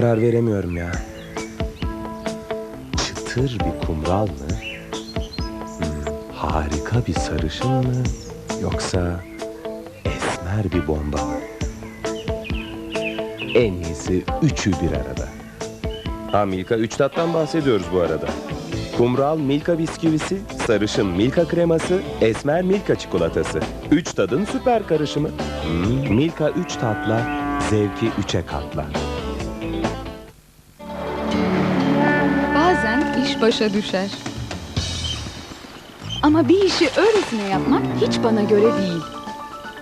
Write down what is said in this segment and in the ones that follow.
Karar veremiyorum ya. Çıtır bir kumral mı? Hmm, harika bir sarışın mı? Yoksa esmer bir bomba mı? En iyisi üçü bir arada. Ha Milka üç tattan bahsediyoruz bu arada. Kumral Milka bisküvisi, sarışın Milka kreması, esmer Milka çikolatası. Üç tadın süper karışımı. Hmm, Milka üç tatla, zevki üçe katla. İş başa düşer. Ama bir işi öylesine yapmak hiç bana göre değil.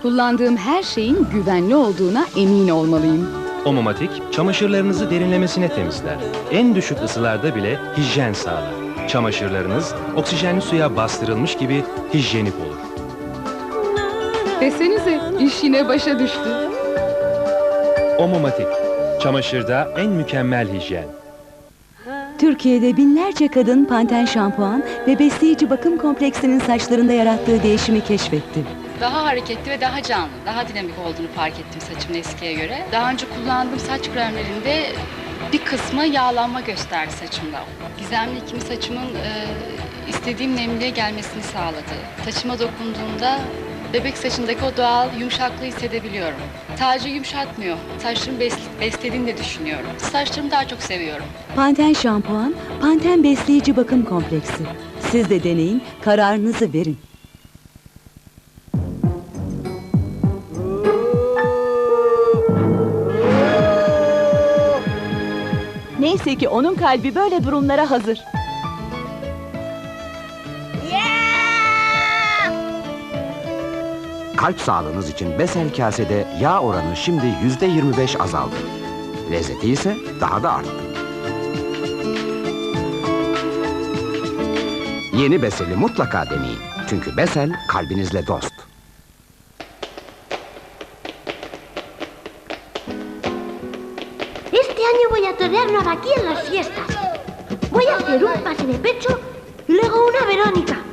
Kullandığım her şeyin güvenli olduğuna emin olmalıyım. Omomatik, çamaşırlarınızı derinlemesine temizler. En düşük ısılarda bile hijyen sağlar. Çamaşırlarınız oksijenli suya bastırılmış gibi hijyenik olur. Desenize iş yine başa düştü. Omomatik, çamaşırda en mükemmel hijyen. Türkiye'de binlerce kadın Panten şampuan ve besleyici bakım kompleksinin saçlarında yarattığı değişimi keşfetti. Daha hareketli ve daha canlı, daha dinamik olduğunu fark ettim saçımın eskiye göre. Daha önce kullandığım saç kremlerinde bir kısmı yağlanma gösterdi saçımda. Gizemli ikimi saçımın e, istediğim nemliğe gelmesini sağladı. Saçıma dokunduğumda bebek saçındaki o doğal yumuşaklığı hissedebiliyorum. Sadece yumuşatmıyor, saçlarımı bes- beslediğini de düşünüyorum. Saçlarımı daha çok seviyorum. Panten şampuan, Panten besleyici bakım kompleksi. Siz de deneyin, kararınızı verin. Neyse ki onun kalbi böyle durumlara hazır. Kalp sağlığınız için Besel kasede yağ oranı şimdi yüzde 25 azaldı. Lezzeti ise daha da arttı. Yeni Besel'i mutlaka deneyin. Çünkü Besel kalbinizle dost. Este año voy a torearnos aquí en las fiestas. Voy a hacer un pase de pecho y luego una Verónica.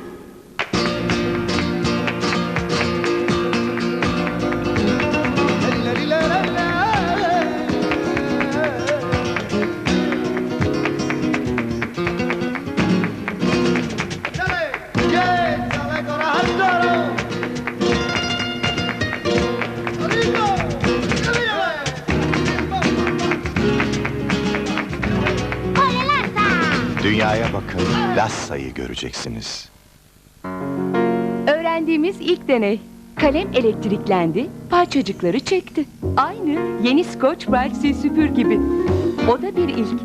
Bakın, Lassa'yı göreceksiniz. Öğrendiğimiz ilk deney. Kalem elektriklendi, parçacıkları çekti. Aynı yeni Scotch Brite sil süpür gibi. O da bir ilk.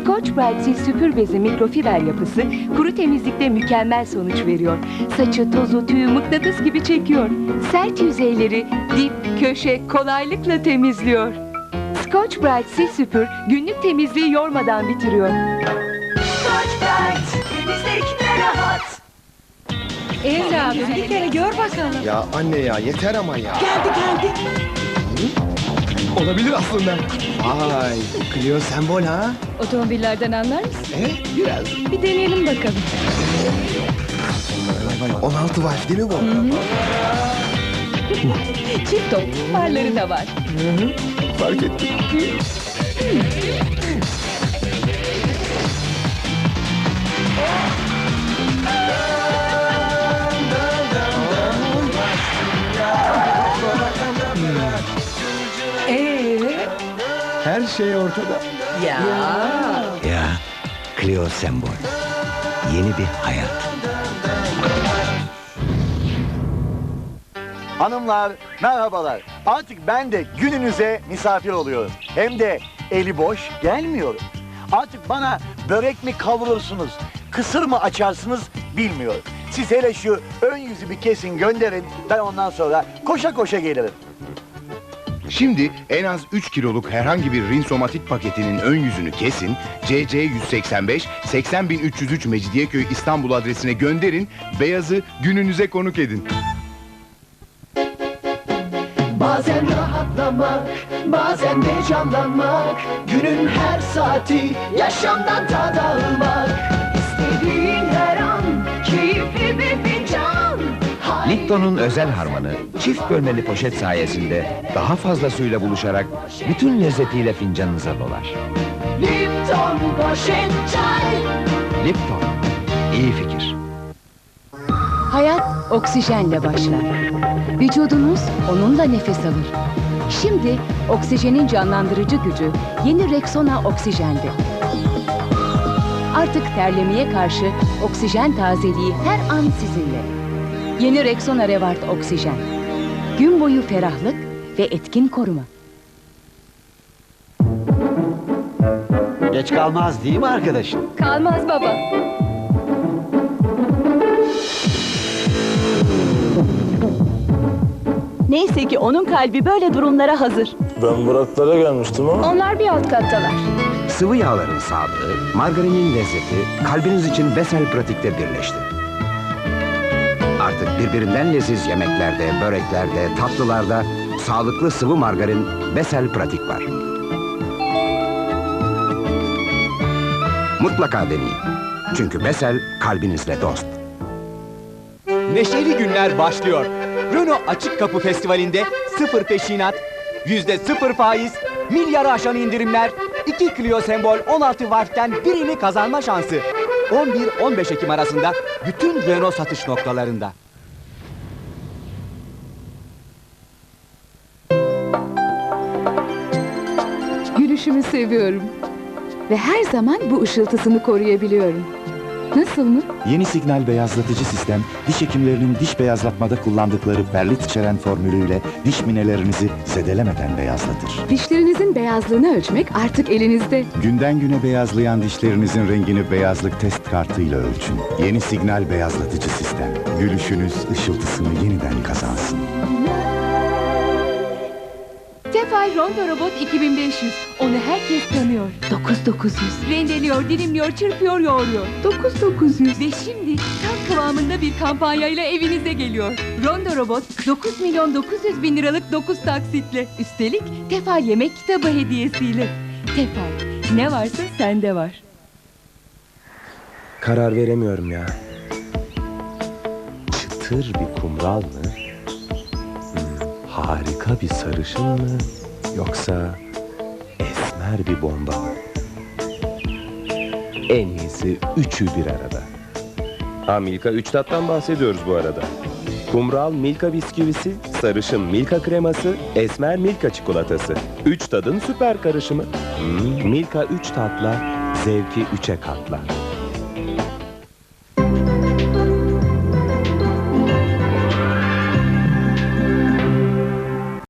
Scotch Brite sil süpür bezi mikrofiber yapısı kuru temizlikte mükemmel sonuç veriyor. Saçı, tozu, tüyü mıknatıs gibi çekiyor. Sert yüzeyleri dip, köşe kolaylıkla temizliyor. Scotch Brite sil süpür günlük temizliği yormadan bitiriyor. Temizlik ne rahat. Evladım bir kere gör bakalım. Ya anne ya yeter ama ya. Geldi geldi. Olabilir aslında. Vay, Clio sembol ha? Otomobillerden anlar mısın? E, biraz. Bir deneyelim bakalım. 16 valf değil mi bu? Çift top farları da var. Fark ettim. Her şey ortada. Ya, Clio sembol. Yeni bir hayat. Hanımlar merhabalar. Artık ben de gününüze misafir oluyorum. Hem de eli boş gelmiyorum. Artık bana börek mi kavurursunuz, kısır mı açarsınız bilmiyorum. Siz hele şu ön yüzü bir kesin gönderin. Ben ondan sonra koşa koşa gelirim. Şimdi en az 3 kiloluk herhangi bir rinsomatik paketinin ön yüzünü kesin, CC 185 80303 Mecidiyeköy İstanbul adresine gönderin, beyazı gününüze konuk edin. Bazen rahatlamak, bazen de canlanmak Günün her saati yaşamdan tad almak İstediğin her an keyifli bir Lipton'un özel harmanı çift bölmeli poşet sayesinde daha fazla suyla buluşarak bütün lezzetiyle fincanınıza dolar. Lipton poşet çay. Lipton, iyi fikir. Hayat oksijenle başlar. Vücudunuz onunla nefes alır. Şimdi oksijenin canlandırıcı gücü yeni Rexona oksijende. Artık terlemeye karşı oksijen tazeliği her an sizinle. Yeni Rexona Revart oksijen. Gün boyu ferahlık ve etkin koruma. Geç kalmaz değil mi arkadaşım? Kalmaz baba. Neyse ki onun kalbi böyle durumlara hazır. Ben Buraklara gelmiştim ama. Onlar bir alt kattalar. Sıvı yağların sağlığı, margarinin lezzeti kalbiniz için Besel Pratik'te birleşti. Artık birbirinden leziz yemeklerde, böreklerde, tatlılarda sağlıklı sıvı margarin Besel Pratik var. Mutlaka deneyin. Çünkü Besel kalbinizle dost. Neşeli günler başlıyor. Renault Açık Kapı Festivali'nde sıfır peşinat, yüzde sıfır faiz, milyarı aşan indirimler, 2 Clio sembol 16 Wart'ten birini kazanma şansı. 11-15 Ekim arasında bütün Renault satış noktalarında. Gülüşümü seviyorum. Ve her zaman bu ışıltısını koruyabiliyorum. Nasıl mı? Yeni signal beyazlatıcı sistem, diş hekimlerinin diş beyazlatmada kullandıkları perlit içeren formülüyle diş minelerinizi zedelemeden beyazlatır. Dişlerinizin beyazlığını ölçmek artık elinizde. Günden güne beyazlayan dişlerinizin rengini beyazlık test kartıyla ölçün. Yeni signal beyazlatıcı sistem. Gülüşünüz ışıltısını yeniden kazansın. Tefal Rondo Robot 2500. Onu herkes tanıyor. 9900. Rendeliyor, dilimliyor, çırpıyor, yoğuruyor. 9900. Ve şimdi tam kıvamında bir kampanyayla evinize geliyor. Rondo Robot 9 milyon 900 bin liralık 9 taksitle. Üstelik Tefal yemek kitabı hediyesiyle. Tefal. Ne varsa sende var. Karar veremiyorum ya. Çıtır bir kumral mı? Hmm, harika bir sarışın mı? Yoksa esmer bir bomba mı? En iyisi üçü bir arada. Ha Milka üç tattan bahsediyoruz bu arada. Kumral Milka bisküvisi, sarışın Milka kreması, esmer Milka çikolatası. Üç tadın süper karışımı. Hmm, Milka üç tatla, zevki üçe katlar.